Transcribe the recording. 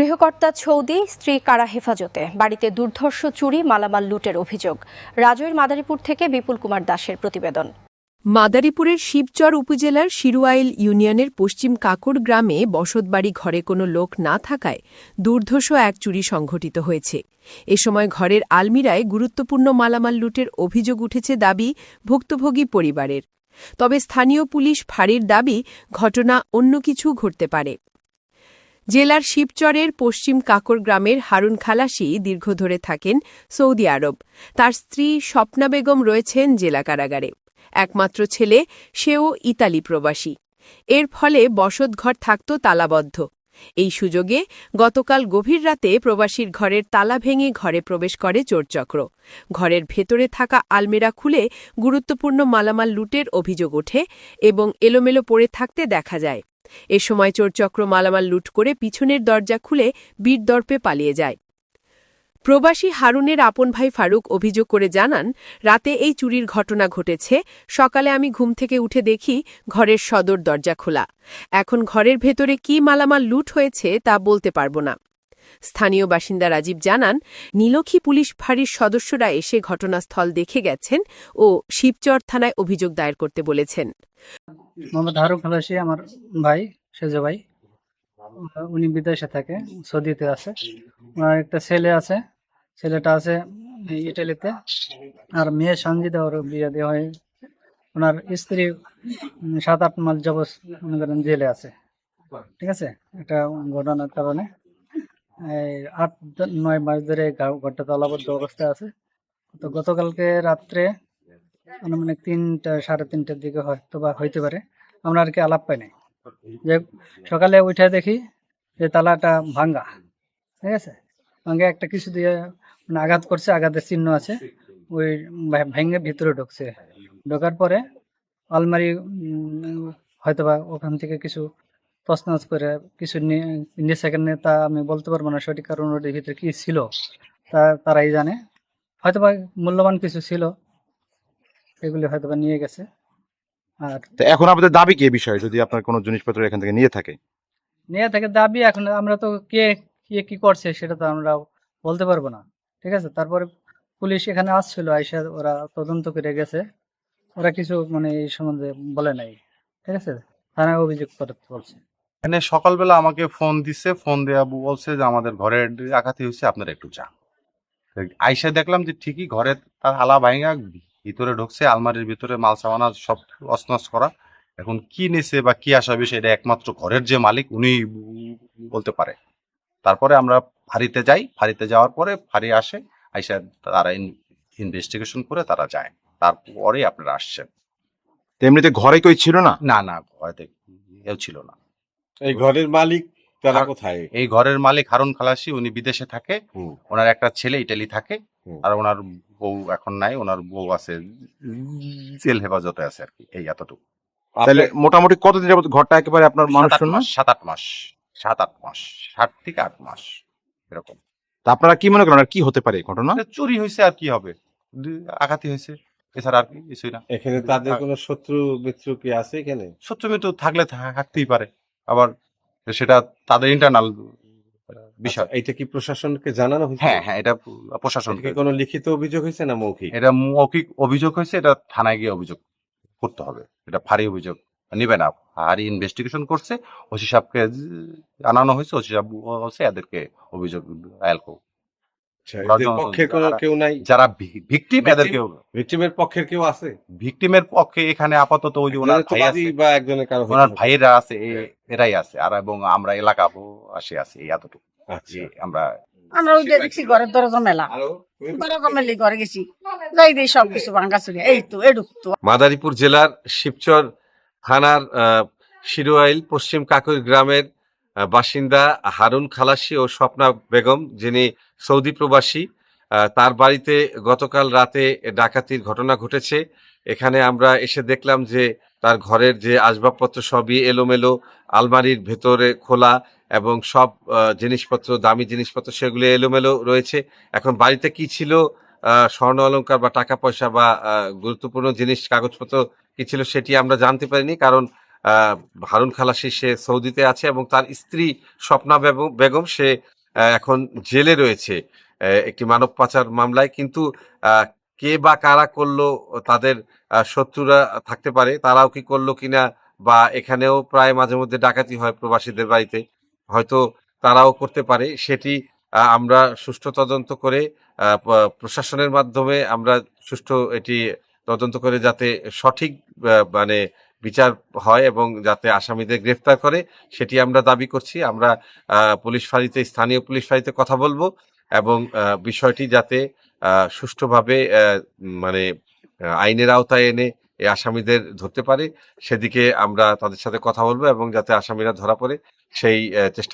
গৃহকর্তা ছৌদি স্ত্রী কারা হেফাজতে? বাড়িতে দুর্ধর্ষ চুরি, মালামাল লুটের অভিযোগ। রাজৈর মাদারীপুর থেকে বিপুল কুমার দাসের প্রতিবেদন। মাদারীপুরের শিবচর উপজেলার শিরুয়াইল ইউনিয়নের পশ্চিম কাকড় গ্রামে বসতবাড়ি ঘরে কোনো লোক না থাকায় দুর্ধর্ষ এক চুরি সংঘটিত হয়েছে। এ সময় ঘরের আলমিরায় গুরুত্বপূর্ণ মালামাল লুটের অভিযোগ উঠেছে দাবি ভুক্তভোগী পরিবারের। তবে স্থানীয় পুলিশ ফাঁড়ির দাবি, ঘটনা অন্য কিছু ঘটতে পারে। জেলার শিবচরের পশ্চিম কাকর গ্রামের হারুন খালাসি দীর্ঘ ধরে থাকেন সৌদি আরব। তার স্ত্রী স্বপ্না বেগম রয়েছেন জেলা কারাগারে। একমাত্র ছেলে, সেও ইতালি প্রবাসী। এর ফলে বসতঘর থাকত তালাবদ্ধ। এই সুযোগে গতকাল গভীর রাতে প্রবাসীর ঘরের তালা ভেঙে ঘরে প্রবেশ করে চোরচক্র। ঘরের ভেতরে থাকা আলমেরা খুলে গুরুত্বপূর্ণ মালামাল লুটের অভিযোগ ওঠে এবং এলোমেলো পড়ে থাকতে দেখা যায়। এ সময় চোরচক্র মালামাল লুট করে পিছনের দরজা খুলে বীরদর্পে পালিয়ে যায়। প্রবাসী হারুনের আপন ভাই ফারুক অভিযোগ করে জানান, রাতে এই চুরির ঘটনা ঘটেছে, সকালে আমি ঘুম থেকে উঠে দেখি ঘরের সদর দরজা খোলা। এখন ঘরের ভেতরে কি মালামাল লুট হয়েছে তা বলতে পারব না। স্থানীয় বাসিন্দা রাজীব জানান, নীলক্ষী পুলিশ ফাঁড়ির সদস্যরা এসে ঘটনাস্থল দেখে গেছেন ও শিবচর থানায় অভিযোগ দায়ের করতে বলেছেন। মোহাম্মদ হারুন খালাসি আমার ভাই, সেজ ভাই। উনি বিদেশে থাকে, সৌদিতে আছে। ওনার একটা ছেলে আছে, ছেলেটা আছে ইটালিতে। আর মেয়ে সঞ্জিতা ওর বিয়ে দেওয়া হয়। ওনার স্ত্রী সাত আট মাস যাবৎ মনে করেন জেলে আছে। ঠিক আছে? এটা ঘটনার কারণে। আট, নয় মাস ধরে ঘরটা তালাবদ্ধ অবস্থায় আছে। তো গতকালকে রাত্রে আনুমানিক তিনটা, সাড়ে তিনটার দিকে হয়তো বা হইতে পারে। আমরা আর কি আলাপ পাই নাই। যে সকালে উঠে দেখি যে তালাটা ভাঙ্গা, ঠিক আছে? ভাঙ্গে একটা কিছু দিয়ে মানে আঘাত করছে, আঘাতের চিহ্ন আছে। ওই ভেঙে ভিতরে ঢুকছে। ঢোকার পরে আলমারি হয়তো বা ওখান থেকে কিছু তছনছ করে কিছু নিয়ে সেকেন্ডে তা আমি বলতে পারব না সঠিক কারণ ওটার ভিতরে কি ছিল, তা তারাই জানে। হয়তো বা মূল্যবান কিছু ছিল এগুলি হয়তো বা নিয়ে গেছে। আর তো এখন আপনাদের দাবি কি এই বিষয়ে যদি আপনার কোনো জিনিসপত্র এখান থেকে নিয়ে থাকে? নিয়ে থাকে দাবি এখন আমরা তো কে কে কি করছে সেটা তো আমরা বলতে পারব না। ঠিক আছে? তারপরে পুলিশ এখানে আসছিল আইসা ওরা তদন্ত করে গেছে। ওরা কিছু মানে এই সম্বন্ধে বলে নাই। ঠিক আছে? থানায় অভিযোগ করতে বলছে। এখানে সকালবেলা আমাকে ফোন দিছে ফোন দেয়া বলছে যে আমাদের ঘরের আঘাতি হয়েছে আপনারা একটু যান। আইসা দেখলাম যে ঠিকই ঘরে তার হালা ভাঙা ভিতরে ঢুকছে আলমারির ভিতরে মাল সামানা সব অসনস করা। এখন কি নেছে বা কি আসা বিষয় এটা একমাত্র ঘরের যে মালিক উনি বলতে পারে। তারপরে আমরা ফাঁড়িতে যাই ফাঁড়িতে যাওয়ার পরে ফাঁড়ি আসে আইসা তারা ইনভেস্টিগেশন করে তারা যায়। তারপরে আপনারা আসছেন। তো এমনিতে ঘরে কেউ ছিল না? না না ঘরেতে কেউ ছিল না। এই ঘরের মালিক তারা কোথায়? এই ঘরের মালিক হারুন খালাসি উনি বিদেশে থাকে। ওনার একটা ছেলে ইটালি থাকে। আর ওনার বউ এখন নাই ওনার বউ আছে জেল হেফাজতে আছে আর কি এই এতটুকু। তাহলে মোটামুটি কতদিন যাবত ঘরটা একেবারে আপনার মানুষ সাত আট মাস। সাত আট মাস। সাত আট মাস। সাত থেকে আট মাস এরকম। তা আপনারা কি মনে করেন আর কি হতে পারে এই ঘটনা? চুরি হয়েছে আর কি হবে? আঘাতি হয়েছে। এছাড়া আর কি কিছুই না। এখানে তাদের কোনো শত্রু মিত্র কি আছে এখানে? সত্য মৃত্যু থাকলে থা- থাকতেই পারে। আবার সেটা তাদের ইন্টারনাল বিষয়। এটা কি প্রশাসনকে জানানো হয়েছে? হ্যাঁ হ্যাঁ এটা প্রশাসন এটা কোনো লিখিত অভিযোগ হয়েছে না মৌখিক? এটা মৌখিক অভিযোগ হয়েছে এটা থানায় গিয়ে অভিযোগ করতে হবে। এটা ফাঁড়ি অভিযোগ। নিবে না। ফাঁড়ি ইনভেস্টিগেশন করছে। ওসি সাহেবকে জানানো হয়েছে ওসি সাহেব এদেরকে অভিযোগ করবে। আচ্ছা, পক্ষে কোনো কেউ নাই? যারা ভিকটিম Victim? এদেরকে ভিক্টিমের পক্ষের কেউ আছে? ভিকটিমের পক্ষে এখানে আপাতত ওই ওনার ভাই বা একজনের কারও ওনার ভাইয়েরা আছে এরাই আছে আর এবং আমরা এলাকা আসে আছি এই এতটুকু। আচ্ছা। আমরা আমরা ওই দেখছি ঘরের দরজা মেলা। মেলি ঘরে গেছি। যাই দিয়ে সব ভাঙ্গা চুরি এই তো এডুক তো। মাদারীপুর জেলার শিবচর থানার আহ, শিরোয়াইল পশ্চিম কাকুর গ্রামের বাসিন্দা হারুন খালাসি ও স্বপ্না বেগম, যিনি সৌদি প্রবাসী তার বাড়িতে গতকাল রাতে ডাকাতির ঘটনা ঘটেছে। এখানে আমরা এসে দেখলাম যে তার ঘরের যে আসবাবপত্র সবই এলোমেলো, আলমারির ভেতরে খোলা এবং সব জিনিসপত্র, দামি জিনিসপত্র সেগুলো এলোমেলো রয়েছে। এখন বাড়িতে কি ছিল স্বর্ণ অলঙ্কার বা টাকা পয়সা বা গুরুত্বপূর্ণ জিনিস, কাগজপত্র কি ছিল সেটি আমরা জানতে পারিনি, কারণ হারুন খালাসি সে সৌদিতে আছে এবং তার স্ত্রী স্বপ্না বেগম- সে এখন জেলে রয়েছে একটি মানব পাচার মামলায়। কিন্তু কে বা কারা করল, তাদের শত্রুরা থাকতে পারে, তারাও কি করল কিনা বা এখানেও প্রায় মাঝে মধ্যে ডাকাতি হয় প্রবাসীদের বাড়িতে, হয়তো তারাও করতে পারে। সেটি আমরা সুষ্ঠু তদন্ত করে প্রশাসনের মাধ্যমে আমরা সুষ্ঠু এটি তদন্ত করে যাতে সঠিক মানে বিচার হয় এবং যাতে আসামিদের গ্রেফতার করে, সেটি আমরা দাবি করছি। আমরা পুলিশ ফাঁড়িতে, স্থানীয় পুলিশ ফাঁড়িতে কথা বলব এবং বিষয়টি যাতে সুষ্ঠুভাবে মানে আইনের আওতায় এনে এই আসামিদের ধরতে পারে, সেদিকে আমরা তাদের সাথে কথা বলব এবং যাতে আসামিরা ধরা পড়ে, সেই চেষ্টা